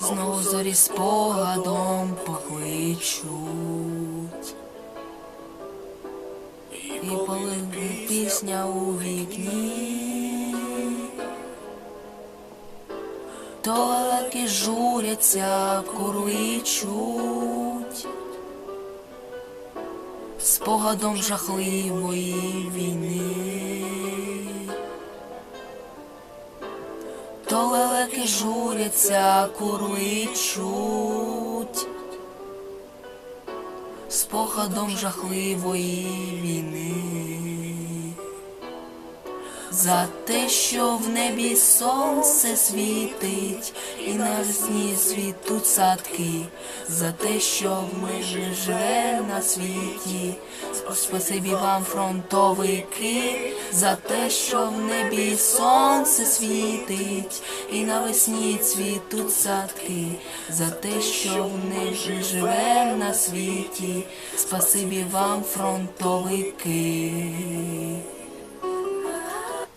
знову зорі спогадом покличуть. І полине пісня у вікні, то лелеки журяться, курличуть, спогадом жахливої війни. То лелеки журяться, курличуть, спогадом жахливої війни. За те, що в небі сонце світить, і навесні світуть садки, за те, що ми ж живе на світі, спасибі вам, фронтовики, за те, що в небі сонце світить, і навесні цвітуть садки, за те, що в небі живе на світі, спасибі вам, фронтовики.